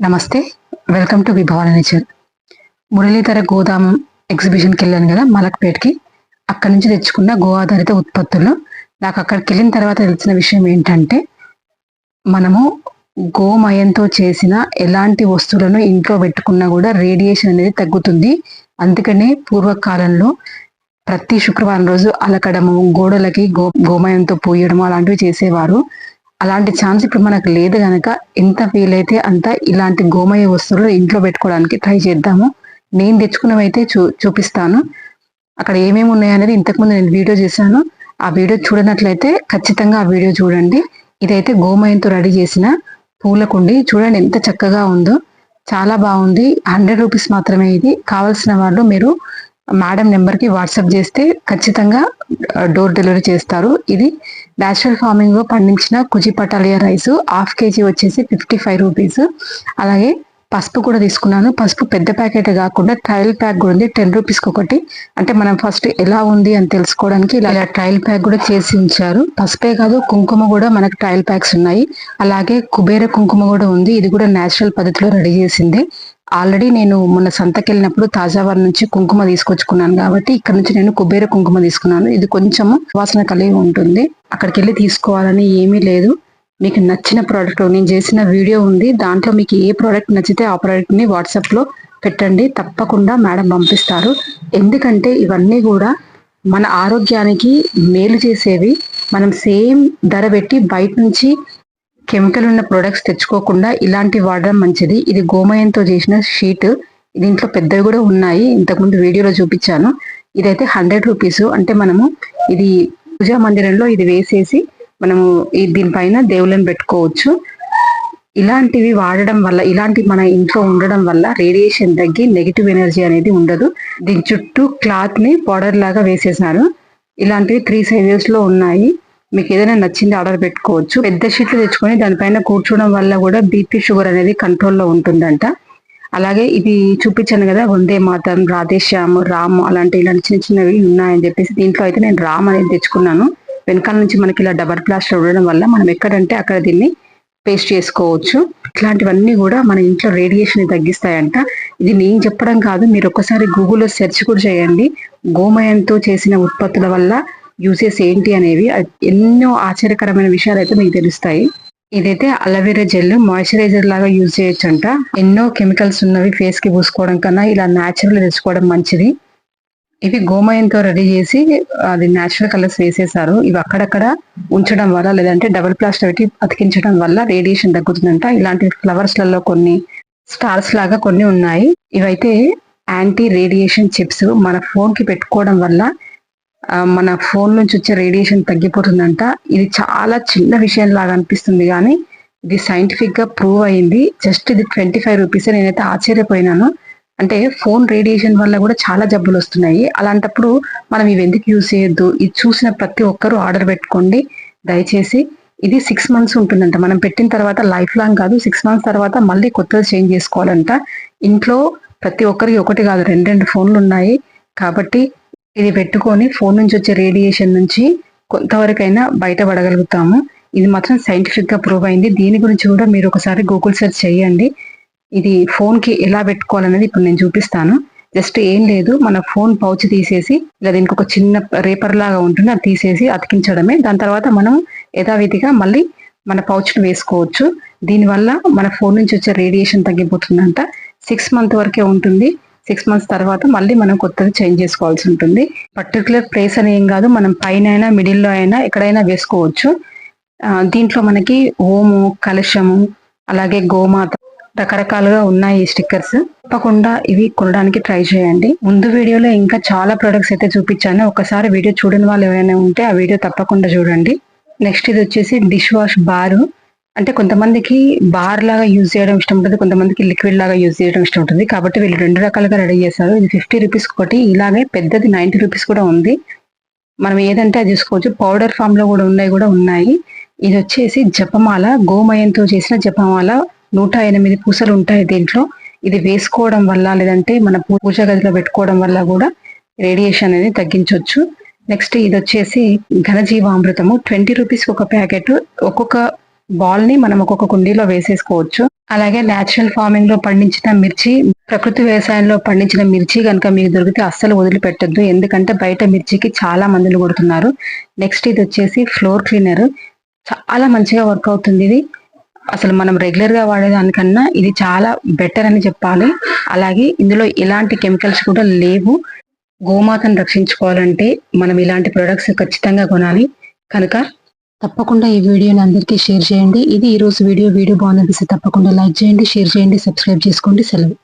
నమస్తే. Welcome to విభవాల nature Muralidhara గోదామం ఎగ్జిబిషన్కి వెళ్ళాను కదా మలక్పేట్కి. అక్కడి నుంచి తెచ్చుకున్న గో ఆధారిత ఉత్పత్తులు నాకు అక్కడికి వెళ్ళిన తర్వాత తెలిసిన విషయం ఏంటంటే మనము గోమయంతో చేసిన ఎలాంటి వస్తువులను ఇంట్లో పెట్టుకున్నా కూడా రేడియేషన్ అనేది తగ్గుతుంది. అందుకనే పూర్వకాలంలో ప్రతి శుక్రవారం రోజు అలకడము గోడలకి గో గోమయంతో పోయడము అలాంటివి చేసేవారు. అలాంటి ఛాన్స్ ఇప్పుడు మనకు లేదు కనుక ఎంత వీలైతే అంత ఇలాంటి గోమయ వస్తువులు ఇంట్లో పెట్టుకోవడానికి ట్రై చేద్దాము. నేను తెచ్చుకున్నవైతే అయితే చూ చూపిస్తాను. అక్కడ ఏమేమి ఉన్నాయనేది ఇంతకుముందు నేను వీడియో చేశాను. ఆ వీడియో చూడనట్లయితే ఖచ్చితంగా ఆ వీడియో చూడండి. ఇదైతే గోమయంతో రెడీ చేసిన పూలకుండి చూడండి ఎంత చక్కగా ఉందో. చాలా బాగుంది. హండ్రెడ్ రూపీస్ మాత్రమే ఇది. కావాల్సిన వాళ్ళు మీరు మేడం నెంబర్కి వాట్సాప్ చేస్తే ఖచ్చితంగా డోర్ డెలివరీ చేస్తారు. ఇది న్యాచురల్ ఫార్మింగ్లో పండించిన కుజి పటాలియా రైస్ హాఫ్ కేజీ వచ్చేసి ఫిఫ్టీ ఫైవ్ రూపీస్. అలాగే పసుపు కూడా తీసుకున్నాను. పసుపు పెద్ద ప్యాకెట్ కాకుండా ట్రయల్ ప్యాక్ కూడా ఉంది. టెన్ రూపీస్ ఒకటి. అంటే మనం ఫస్ట్ ఎలా ఉంది అని తెలుసుకోవడానికి ఇలా ట్రయల్ ప్యాక్ కూడా చేసి ఉంచారు. పసుపే కాదు కుంకుమ కూడా మనకు ట్రయల్ ప్యాక్స్ ఉన్నాయి. అలాగే కుబేర కుంకుమ కూడా ఉంది. ఇది కూడా నేచురల్ పద్ధతిలో రెడీ చేసింది. ఆల్రెడీ నేను మొన్న సంతకెళ్ళినప్పుడు తాజావారి నుంచి కుంకుమ తీసుకొచ్చుకున్నాను కాబట్టి ఇక్కడ నుంచి నేను కుబేర కుంకుమ తీసుకున్నాను. ఇది కొంచెం వాసన కలిగి ఉంటుంది. అక్కడికి వెళ్ళి తీసుకోవాలని ఏమీ లేదు. మీకు నచ్చిన ప్రోడక్ట్ నేను చేసిన వీడియో ఉంది. దాంట్లో మీకు ఏ ప్రోడక్ట్ నచ్చితే ఆ ప్రోడక్ట్ని వాట్సాప్లో పెట్టండి. తప్పకుండా మేడం పంపిస్తారు. ఎందుకంటే ఇవన్నీ కూడా మన ఆరోగ్యానికి మేలు చేసేవి. మనం సేమ్ ధర పెట్టి బయట నుంచి కెమికల్ ఉన్న ప్రొడక్ట్స్ తెచ్చుకోకుండా ఇలాంటి వాడడం మంచిది. ఇది గోమయంతో చేసిన షీట్ దీంట్లో పెద్దవి కూడా ఉన్నాయి. ఇంతకుముందు వీడియోలో చూపించాను. ఇదైతే హండ్రెడ్ రూపీస్ అంటే మనము ఇది పూజా మందిరంలో ఇది వేసేసి మనము దీనిపైన దేవుళ్ళని పెట్టుకోవచ్చు. ఇలాంటివి వాడడం వల్ల ఇలాంటి మన ఇంట్లో ఉండడం వల్ల రేడియేషన్ తగ్గి నెగిటివ్ ఎనర్జీ అనేది ఉండదు. దీని చుట్టూ క్లాత్ని పౌడర్ లాగా వేసేసారు. ఇలాంటివి త్రీ సైజెస్లో ఉన్నాయి. మీకు ఏదైనా నచ్చింది ఆర్డర్ పెట్టుకోవచ్చు. పెద్ద షీట్లు తెచ్చుకొని దానిపైన కూర్చోవడం వల్ల కూడా బీపీ షుగర్ అనేది కంట్రోల్లో ఉంటుందంట. అలాగే ఇది చూపించాను కదా వందే మాతం రాధేశ్యామ్ రామ్ అలాంటి ఇలాంటి చిన్న చిన్నవి ఉన్నాయని చెప్పేసి దీంట్లో అయితే నేను రామ్ అనేది తెచ్చుకున్నాను. వెనకాల నుంచి మనకి ఇలా డబల్ ప్లాస్టర్ ఉండడం వల్ల మనం ఎక్కడంటే అక్కడ దీన్ని పేస్ట్ చేసుకోవచ్చు. ఇట్లాంటివన్నీ కూడా మన ఇంట్లో రేడియేషన్ తగ్గిస్తాయంట. ఇది నేను చెప్పడం కాదు మీరు ఒక్కసారి గూగుల్లో సెర్చ్ కూడా చేయండి. గోమయంతో చేసిన ఉత్పత్తుల వల్ల యూసెస్ ఏంటి అనేవి ఎన్నో ఆశ్చర్యకరమైన విషయాలు అయితే మీకు తెలుస్తాయి. ఇదైతే అలవేరా జెల్ మాయిశ్చరైజర్ లాగా యూజ్ చేయొచ్చు అంట ఎన్నో కెమికల్స్ ఉన్నవి ఫేస్కి పూసుకోవడం కన్నా ఇలా న్యాచురల్ తెచ్చుకోవడం మంచిది. ఇవి గోమయంతో రెడీ చేసి అది న్యాచురల్ కలర్స్ వేసేసారు. ఇవి అక్కడక్కడ ఉంచడం వల్ల లేదంటే డబుల్ ప్లాస్టర్ పెట్టి అతికించడం వల్ల రేడియేషన్ తగ్గుతుందంట. ఇలాంటి ఫ్లవర్స్లలో కొన్ని స్టార్స్ లాగా కొన్ని ఉన్నాయి. ఇవైతే యాంటీ రేడియేషన్ చిప్స్ మన ఫోన్కి పెట్టుకోవడం వల్ల మన ఫోన్ నుంచి వచ్చే రేడియేషన్ తగ్గిపోతుందంట. ఇది చాలా చిన్న విషయం లాగా అనిపిస్తుంది కానీ ఇది సైంటిఫిక్గా ప్రూవ్ అయింది. జస్ట్ ఇది ట్వంటీ ఫైవ్ రూపీస్. నేనైతే ఆశ్చర్యపోయినాను. అంటే ఫోన్ రేడియేషన్ వల్ల కూడా చాలా జబ్బులు వస్తున్నాయి. అలాంటప్పుడు మనం ఇవి ఎందుకు యూజ్ చేయొద్దు? ఇది చూసిన ప్రతి ఒక్కరూ ఆర్డర్ పెట్టుకోండి. దయచేసి ఇది సిక్స్ మంత్స్ ఉంటుందంట. మనం పెట్టిన తర్వాత లైఫ్ లాంగ్ కాదు. సిక్స్ మంత్స్ తర్వాత మళ్ళీ కొత్తది చేంజ్ చేసుకోవాలంట. ఇంట్లో ప్రతి ఒక్కరికి ఒకటి కాదు. రెండు రెండు ఫోన్లు ఉన్నాయి. కాబట్టి ఇది పెట్టుకొని ఫోన్ నుంచి వచ్చే రేడియేషన్ నుంచి కొంతవరకైనా బయటపడగలుగుతాము. ఇది మాత్రం సైంటిఫిక్గా ప్రూవ్ అయింది. దీని గురించి కూడా మీరు ఒకసారి గూగుల్ సెర్చ్ చేయండి. ఇది ఫోన్కి ఎలా పెట్టుకోవాలనేది ఇప్పుడు నేను చూపిస్తాను. జస్ట్ ఏం లేదు మన ఫోన్ పౌచ్ తీసేసి ఇలా దీనికి ఒక చిన్న రేపర్ లాగా ఉంటుంది అది తీసేసి అతికించడమే. దాని తర్వాత మనం యథావిధిగా మళ్ళీ మన పౌచ్ను వేసుకోవచ్చు. దీనివల్ల మన ఫోన్ నుంచి వచ్చే రేడియేషన్ తగ్గిపోతుందంట. సిక్స్ మంత్ వరకే ఉంటుంది. సిక్స్ మంత్స్ తర్వాత మళ్ళీ మనం కొత్తది చేంజ్ చేసుకోవాల్సి ఉంటుంది. పర్టికులర్ ప్లేస్ అని ఏం కాదు మనం పైన అయినా మిడిల్లో అయినా ఎక్కడైనా వేసుకోవచ్చు. దీంట్లో మనకి ఓము కలశము అలాగే గోమాత రకరకాలుగా ఉన్నాయి ఈ స్టిక్కర్స్. తప్పకుండా ఇవి కొనడానికి ట్రై చేయండి. ముందు వీడియోలో ఇంకా చాలా ప్రొడక్ట్స్ అయితే చూపించాను. ఒకసారి వీడియో చూడని వాళ్ళు ఎవరైనా ఉంటే ఆ వీడియో తప్పకుండా చూడండి. నెక్స్ట్ ఇది వచ్చేసి డిష్ వాష్ బారు. అంటే కొంతమందికి బార్ లాగా యూజ్ చేయడం ఇష్టం ఉంటుంది కొంతమందికి లిక్విడ్ లాగా యూజ్ చేయడం ఇష్టం ఉంటుంది. కాబట్టి వీళ్ళు రెండు రకాలుగా రెడీ చేశారు. ఇది ఫిఫ్టీ రూపీస్ ఒకటి ఇలాగే పెద్దది నైన్టీ రూపీస్ కూడా ఉంది. మనం ఏదంటే అది చూసుకోవచ్చు. పౌడర్ ఫామ్లో కూడా ఉన్నాయి కూడా ఉన్నాయి. ఇది వచ్చేసి జపమాల గోమయంతో చేసిన జపమాల. నూట ఎనిమిది పూసలు ఉంటాయి దీంట్లో. ఇది వేసుకోవడం వల్ల లేదంటే మన పూజ గదిలో పెట్టుకోవడం వల్ల కూడా రేడియేషన్ అనేది తగ్గించవచ్చు నెక్స్ట్ ఇది వచ్చేసి ఘనజీవామృతము. ట్వంటీ రూపీస్ ఒక ప్యాకెట్ ఒక్కొక్క బాల్ని మనం ఒక్కొక్క కుండీలో వేసేసుకోవచ్చు. అలాగే నేచురల్ ఫార్మింగ్లో పండించిన మిర్చి ప్రకృతి వ్యవసాయంలో పండించిన మిర్చి కనుక మీకు దొరికితే అస్సలు వదిలిపెట్టద్దు. ఎందుకంటే బయట మిర్చికి చాలా మందులు కొడుతున్నారు. నెక్స్ట్ ఇది వచ్చేసి ఫ్లోర్ క్లీనర్. చాలా మంచిగా వర్క్ అవుతుంది ఇది. అసలు మనం రెగ్యులర్గా వాడేదానికన్నా ఇది చాలా బెటర్ అని చెప్పాలి. అలాగే ఇందులో ఎలాంటి కెమికల్స్ కూడా లేవు. గోమాతను రక్షించుకోవాలంటే మనం ఇలాంటి ప్రొడక్ట్స్ ఖచ్చితంగా కొనాలి. కనుక తప్పకుండా ఈ వీడియోని అందరికీ షేర్ చేయండి. ఇది ఈ రోజు వీడియో. వీడియో బాగుందనిపిస్తే తప్పకుండా లైక్ చేయండి షేర్ చేయండి సబ్స్క్రైబ్ చేసుకోండి. సెలవు.